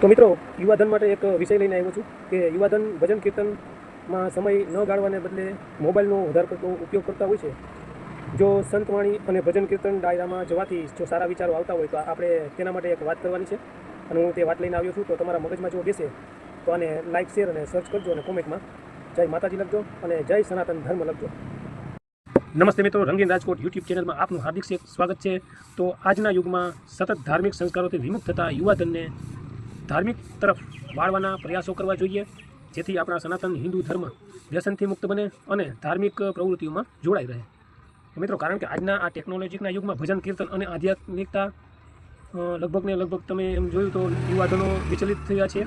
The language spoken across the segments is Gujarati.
તો મિત્રો, યુવાધન માટે એક વિષય લઈને આવ્યો છું કે યુવાધન ભજન કીર્તનમાં સમય ન ગાળવાને બદલે મોબાઈલનો વધારે પડતો ઉપયોગ કરતા હોય છે. જો સંતવાણી અને ભજન કીર્તન ડાયરામાં જવાથી જો સારા વિચારો આવતા હોય તો આપણે તેના માટે એક વાત કરવાની છે. અને હું તે વાત લઈને આવ્યો છું તો તમારા મગજમાં જો બેસે, તો આને લાઇક શેર અને સર્ચ કરજો અને કોમેન્ટમાં જય માતાજી લખજો અને જય સનાતન ધર્મ લખજો. નમસ્તે મિત્રો, રંગીન રાજકોટ યુટ્યુબ ચેનલમાં આપનું હાર્દિક સ્વાગત છે. તો આજના યુગમાં સતત ધાર્મિક સંસ્કારોથી વિમુખ થતા યુવાધનને ધાર્મિક તરફ વાળવાના પ્રયાસો કરવા જોઈએ, જેથી આપણા સનાતન હિન્દુ ધર્મ વ્યસનથી મુક્ત બને અને ધાર્મિક પ્રવૃત્તિઓમાં જોડાઈ રહે. મિત્રો, કારણ કે આજના આ ટેકનોલોજીના યુગમાં ભજન, કીર્તન અને આધ્યાત્મિકતા લગભગ ને લગભગ તમે એમ જોયું તો યુવાધનો વિચલિત થયા છે.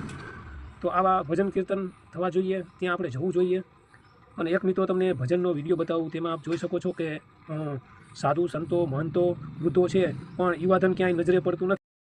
તો આવા ભજન, કીર્તન થવા જોઈએ, ત્યાં આપણે જવું જોઈએ. અને એક મિત્રો તમને ભજનનો વીડિયો બતાવું, તેમાં આપ જોઈ શકો છો કે સાધુ, સંતો, મહંતો, વૃદ્ધો છે, પણ યુવાધન ક્યાંય નજરે પડતું નથી.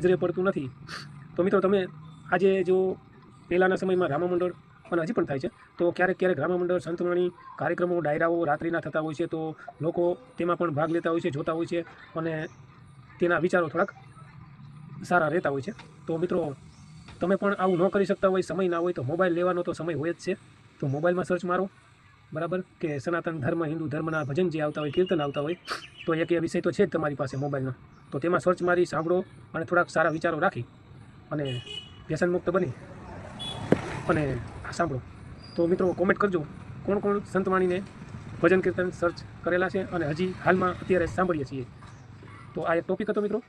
નજરે પડતું નથી. તો મિત્રો, તમે આજે જો પહેલાંના સમયમાં રામા મંડળ, અને હજી પણ થાય છે, તો ક્યારેક ક્યારેક રામા મંડળ સંતવાણી કાર્યક્રમો, ડાયરાઓ રાત્રિના થતા હોય છે, તો લોકો તેમાં પણ ભાગ લેતા હોય છે, જોતા હોય છે, અને તેના વિચારો થોડાક સારા રહેતા હોય છે. તો મિત્રો, તમે પણ આવું ન કરી શકતા હોય, સમય ના હોય તો મોબાઈલ લેવાનો તો સમય હોય જ છે. તો મોબાઈલમાં સર્ચ મારો. બરાબર? કે સનાતન ધર્મ, હિન્દુ ધર્મના ભજન જે આવતા હોય, કીર્તન આવતા હોય, તો એક એ વિષય તો છે જ તમારી પાસે મોબાઈલનો. તો તેમાં સર્ચ મારી, સાંભળો અને થોડાક સારા વિચારો રાખી અને વ્યસન મુક્ત બની. અને સાંભળો. તો મિત્રો કોમેન્ટ કરજો. કોણ કોણ સંતવાણીને ભજન કીર્તન સર્ચ કરેલા છે? અને હજી હાલમાં અત્યારે સાંભળીએ છીએ. તો આ એક ટોપિક હતો મિત્રો.